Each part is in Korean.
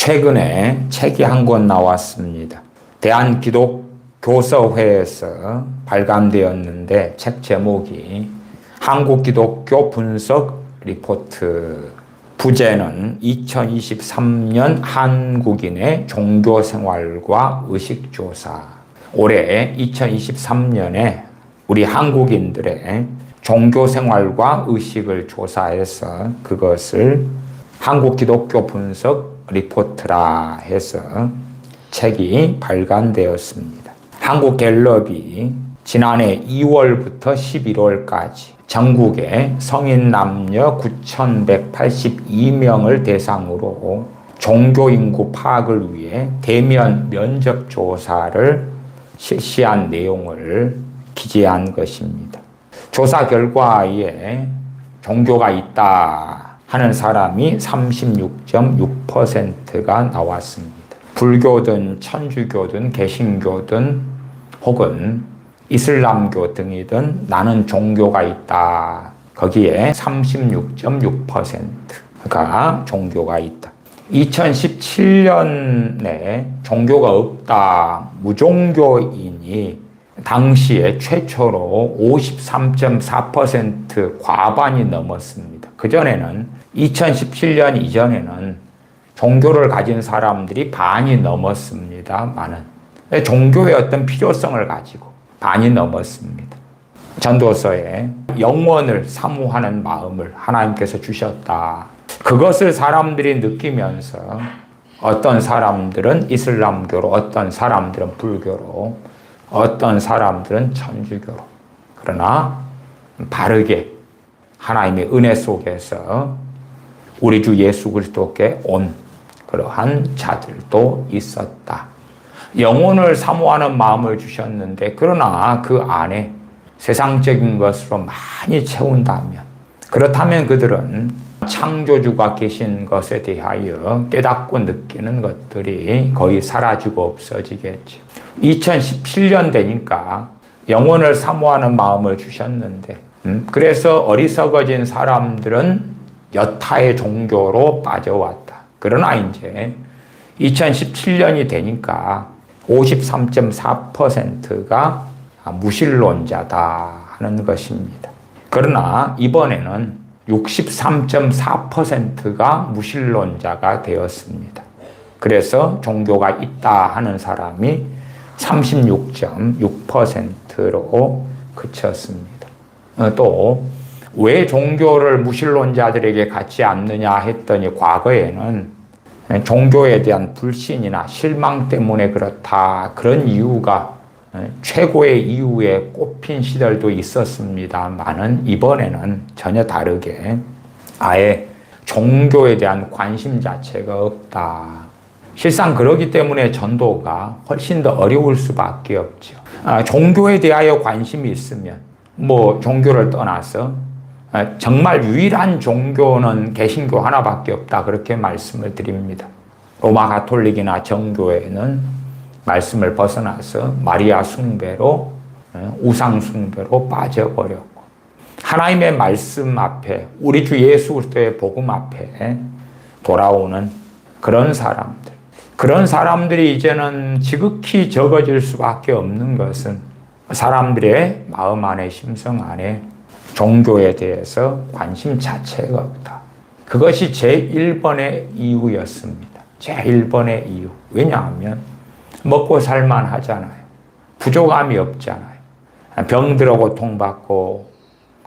최근에 책이 한 권 나왔습니다. 대한기독 교서회에서 발간되었는데 책 제목이 한국기독교 분석 리포트 부제는 2023년 한국인의 종교생활과 의식조사 올해 2023년에 우리 한국인들의 종교생활과 의식을 조사해서 그것을 한국 기독교 분석 리포트라 해서 책이 발간되었습니다. 한국 갤럽이 지난해 2월부터 11월까지 전국의 성인 남녀 9,182명을 대상으로 종교 인구 파악을 위해 대면 면접 조사를 실시한 내용을 기재한 것입니다. 조사 결과에 종교가 있다 하는 사람이 36.6%가 나왔습니다. 불교든 천주교든 개신교든 혹은 이슬람교 등이든 나는 종교가 있다. 거기에 36.6%가 종교가 있다. 2017년에 종교가 없다. 무종교인이 당시에 최초로 53.4% 과반이 넘었습니다. 그전에는 2017년 이전에는 종교를 가진 사람들이 반이 넘었습니다만은 종교의 어떤 필요성을 가지고 반이 넘었습니다. 전도서에 영원을 사모하는 마음을 하나님께서 주셨다. 그것을 사람들이 느끼면서 어떤 사람들은 이슬람교로, 어떤 사람들은 불교로, 어떤 사람들은 천주교로. 그러나 바르게 하나님의 은혜 속에서 우리 주 예수 그리스도께 온 그러한 자들도 있었다. 영혼을 사모하는 마음을 주셨는데 그러나 그 안에 세상적인 것으로 많이 채운다면 그렇다면 그들은 창조주가 계신 것에 대하여 깨닫고 느끼는 것들이 거의 사라지고 없어지겠죠. 2017년 되니까 영혼을 사모하는 마음을 주셨는데, 음, 그래서 어리석어진 사람들은 여타의 종교로 빠져왔다. 그러나 이제 2017년이 되니까 53.4%가 무신론자다 하는 것입니다. 그러나 이번에는 63.4%가 무신론자가 되었습니다. 그래서 종교가 있다 하는 사람이 36.6%로 그쳤습니다. 어, 또 왜 종교를 무신론자들에게 갖지 않느냐 했더니 과거에는 종교에 대한 불신이나 실망 때문에 그렇다 그런 이유가 최고의 이유에 꼽힌 시절도 있었습니다만은 이번에는 전혀 다르게 아예 종교에 대한 관심 자체가 없다. 실상 그러기 때문에 전도가 훨씬 더 어려울 수밖에 없죠. 아, 종교에 대하여 관심이 있으면 뭐 종교를 떠나서 아, 정말 유일한 종교는 개신교 하나밖에 없다 그렇게 말씀을 드립니다. 로마 가톨릭이나 정교회는 말씀을 벗어나서 마리아 숭배로 어, 우상 숭배로 빠져버렸고 하나님의 말씀 앞에 우리 주 예수 그리스도의 복음 앞에 돌아오는 그런 사람들 그런 사람들이 이제는 지극히 적어질 수밖에 없는 것은 사람들의 마음 안에 심성 안에 종교에 대해서 관심 자체가 없다. 그것이 제1번의 이유였습니다. 제1번의 이유. 왜냐하면 먹고 살만 하잖아요. 부족함이 없잖아요. 병들어 고통받고,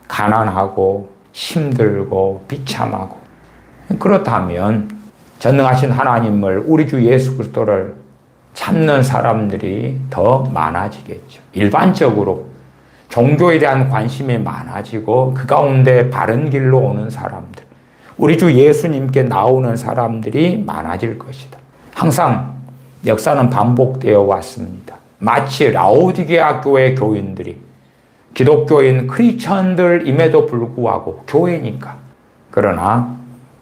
가난하고, 힘들고, 비참하고. 그렇다면 전능하신 하나님을 우리 주 예수 그리스도를 찾는 사람들이 더 많아지겠죠. 일반적으로 종교에 대한 관심이 많아지고 그 가운데 바른 길로 오는 사람들, 우리 주 예수님께 나오는 사람들이 많아질 것이다. 항상 역사는 반복되어 왔습니다. 마치 라오디게아 교회 교인들이 기독교인 크리스천들임에도 불구하고 교회니까 그러나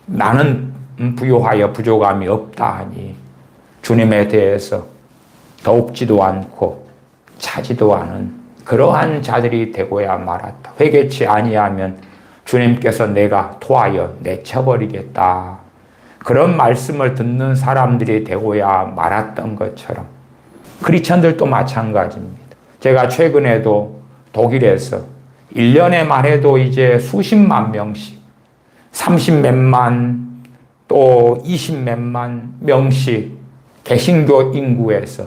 나는 부요하여 부족함이 없다 하니 주님에 대해서 더웁지도 않고 차지도 않은 그러한 자들이 되고야 말았다. 회개치 아니하면 주님께서 내가 토하여 내쳐버리겠다. 그런 말씀을 듣는 사람들이 되고야 말았던 것처럼 크리스천들도 마찬가지입니다. 제가 최근에도 독일에서 1년에 말해도 이제 수십만 명씩 30 몇만 또 20 몇만 명씩 개신교 인구에서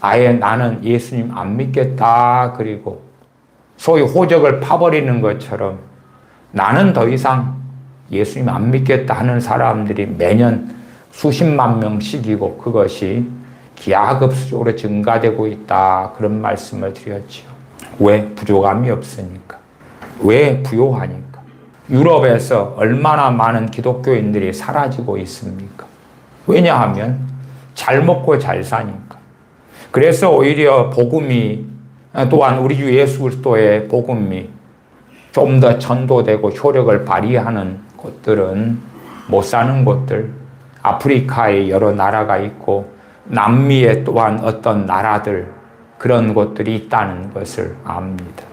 아예 나는 예수님 안 믿겠다 그리고 소위 호적을 파버리는 것처럼 나는 더 이상 예수님 안 믿겠다 하는 사람들이 매년 수십만 명씩이고 그것이 기하급수적으로 증가되고 있다. 그런 말씀을 드렸지요. 왜? 부족함이 없으니까. 왜? 부요하니까. 유럽에서 얼마나 많은 기독교인들이 사라지고 있습니까? 왜냐하면 잘 먹고 잘 사니까. 그래서 오히려 복음이 또한 우리 주 예수 그리스도의 복음이 좀 더 전도되고 효력을 발휘하는 곳들은 못 사는 곳들, 아프리카에 여러 나라가 있고 남미에 또한 어떤 나라들 그런 곳들이 있다는 것을 압니다.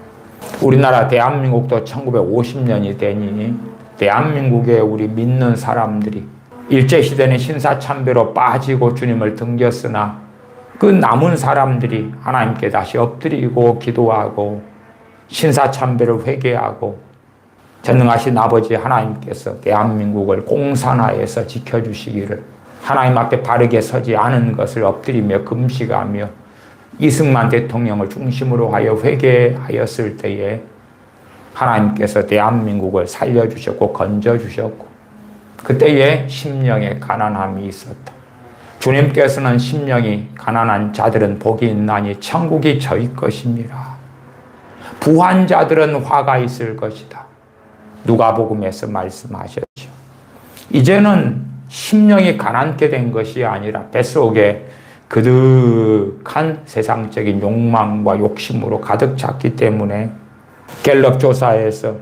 우리나라 대한민국도 1950년이 되니 대한민국에 우리 믿는 사람들이 일제시대는 신사참배로 빠지고 주님을 등졌으나 그 남은 사람들이 하나님께 다시 엎드리고 기도하고 신사참배를 회개하고 전능하신 아버지 하나님께서 대한민국을 공산화해서 지켜주시기를 하나님 앞에 바르게 서지 않은 것을 엎드리며 금식하며 이승만 대통령을 중심으로 하여 회개하였을 때에 하나님께서 대한민국을 살려주셨고 건져주셨고 그때에 심령에 가난함이 있었다. 주님께서는 심령이 가난한 자들은 복이 있나니 천국이 저희 것입니다. 부한 자들은 화가 있을 것이다. 누가복음에서 말씀하셨죠. 이제는 심령이 가난게 된 것이 아니라 뱃속에 그득한 세상적인 욕망과 욕심으로 가득 찼기 때문에 갤럽 조사에서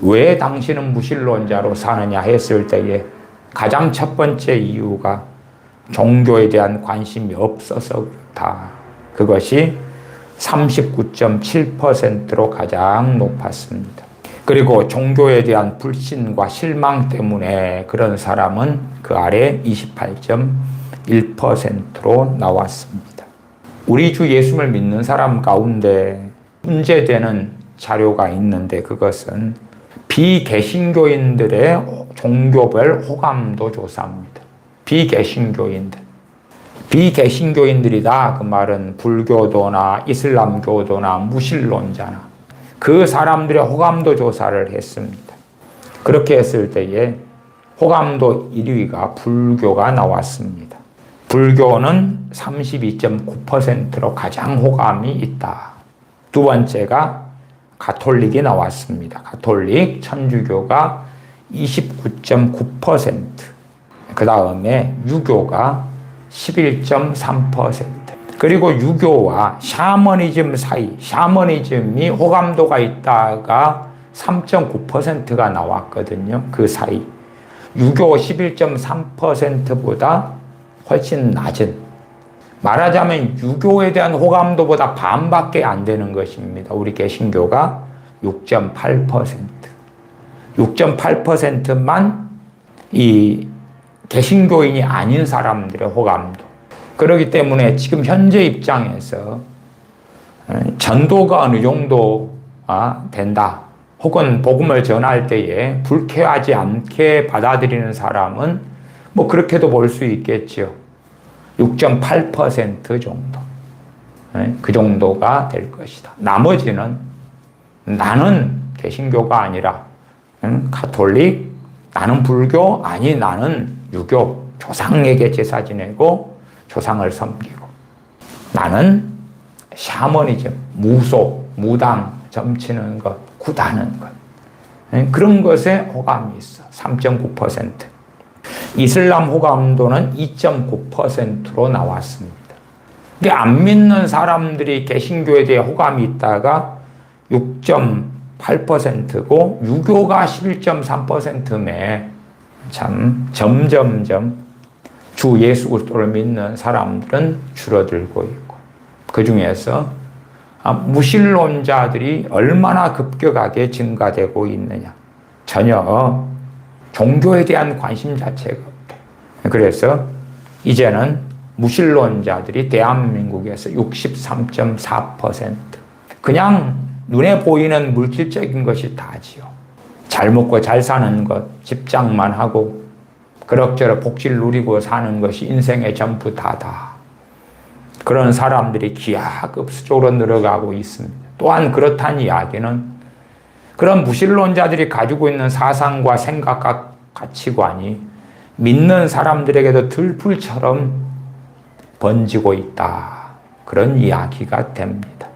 왜 당신은 무신론자로 사느냐 했을 때에 가장 첫 번째 이유가 종교에 대한 관심이 없어서 그렇다. 그것이 39.7%로 가장 높았습니다. 그리고 종교에 대한 불신과 실망 때문에 그런 사람은 그 아래 28.1%로 나왔습니다. 우리 주 예수를 믿는 사람 가운데 문제되는 자료가 있는데 그것은 비개신교인들의 종교별 호감도 조사입니다. 비개신교인들. 비개신교인들이다. 그 말은 불교도나 이슬람교도나 무신론자나 그 사람들의 호감도 조사를 했습니다. 그렇게 했을 때에 호감도 1위가 불교가 나왔습니다. 불교는 32.9%로 가장 호감이 있다. 두 번째가 가톨릭이 나왔습니다. 가톨릭, 천주교가 29.9%. 그 다음에 유교가 11.3%. 그리고 유교와 샤머니즘 사이, 샤머니즘이 호감도가 있다가 3.9%가 나왔거든요. 그 사이. 유교 11.3%보다 훨씬 낮은 말하자면 유교에 대한 호감도보다 반밖에 안 되는 것입니다. 우리 개신교가 6.8%. 6.8%만 이 개신교인이 아닌 사람들의 호감도. 그렇기 때문에 지금 현재 입장에서 어, 전도가 어느 정도 아, 된다. 혹은 복음을 전할 때에 불쾌하지 않게 받아들이는 사람은 뭐 그렇게도 볼 수 있겠죠. 6.8% 정도. 네, 그 정도가 될 것이다. 나머지는 나는 개신교가 아니라 가톨릭, 나는 불교, 아니 나는 유교, 조상에게 제사 지내고 조상을 섬기고 나는 샤머니즘, 무속, 무당, 점치는 것, 구다는 것. 네, 그런 것에 호감이 있어. 3.9%. 이슬람 호감도는 2.9%로 나왔습니다. 안 믿는 사람들이 개신교에 대해 호감이 있다가 6.8%고 유교가 11.3%매 참 점점점 주 예수 그리스도를 믿는 사람들은 줄어들고 있고 그 중에서 아, 무신론자들이 얼마나 급격하게 증가되고 있느냐 전혀 종교에 대한 관심 자체가 없다. 그래서 이제는 무신론자들이 대한민국에서 63.4% 그냥 눈에 보이는 물질적인 것이 다지요. 잘 먹고 잘 사는 것, 집장만 하고 그럭저럭 복지를 누리고 사는 것이 인생의 전부 다다. 그런 사람들이 기하급수적으로 늘어가고 있습니다. 또한 그렇다는 이야기는 그런 무신론자들이 가지고 있는 사상과 생각과 가치관이 믿는 사람들에게도 들불처럼 번지고 있다. 그런 이야기가 됩니다.